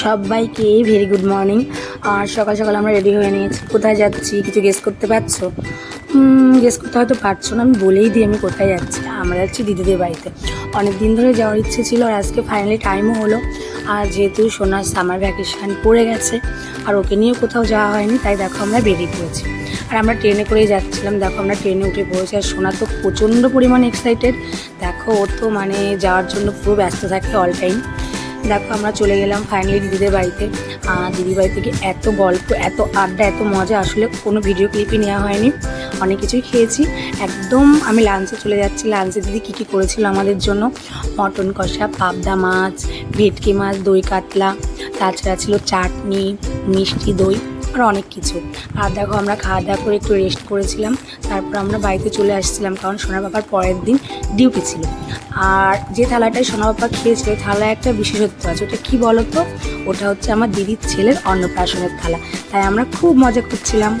সবাইকে very good morning আর সকাল সকাল আমরা রেডি হয়ে নিয়েছি। কোথায় যাচ্ছি? কিছু গেস করতে পারছ? গেস করতে হয়তো পারছ না। আমি বলেই দিই আমি কোথায় যাচ্ছি। আমরা যাচ্ছি দিদিদের বাড়িতে। অনেক দিন ধরে যাওয়ার ইচ্ছে ছিল আর আজকে ফাইনালি টাইমও হলো। আর যেহেতু সোনার সামার ভ্যাকেশন পড়ে গেছে, আর ওকে নিয়েও কোথাও যাওয়া হয়নি, তাই দেখো আমরা বেরিয়ে পড়েছি। আর আমরা ট্রেনে করেই যাচ্ছিলাম। দেখো আমরা ট্রেনে উঠে পড়েছি। আর সোনা তো প্রচণ্ড পরিমাণে এক্সাইটেড দেখো ও তো মানে যাওয়ার জন্য পুরো ব্যস্ত থাকে অল টাইম দেখো আমরা চলে গেলাম ফাইনালি দিদিদের বাড়িতে। দিদি বাড়ি থেকে এত গল্প, এত আড্ডা, এত মজা, আসলে কোনো ভিডিও ক্লিপই নেওয়া হয়নি। অনেক কিছুই খেয়েছি। একদম আমি লাঞ্চে চলে যাচ্ছি। লাঞ্চে দিদি কী কী করেছিল আমাদের জন্য? মটন কষা, পাবদা মাছ, ভেটকি মাছ, দই কাতলা, তাছাড়া ছিল চাটনি, মিষ্টি দই। আর অনেক কিছু। আর দেখো, আমরা খাওয়া দাওয়া করে একটু রেস্ট করেছিলাম। তারপর আমরা বাড়িতে চলে আসছিলাম, কারণ সোনা বাবার পরের দিন ডিউটি ছিল। আর যে থালাটাই সোনা বাবা খেয়েছিল থালা একটা বিশেষত্ব আছে। ওটা কি বলতো? ওটা হচ্ছে আমার দিদির ছেলের অন্নপ্রাশনের থালা। তাই আমরা খুব মজা করছিলাম।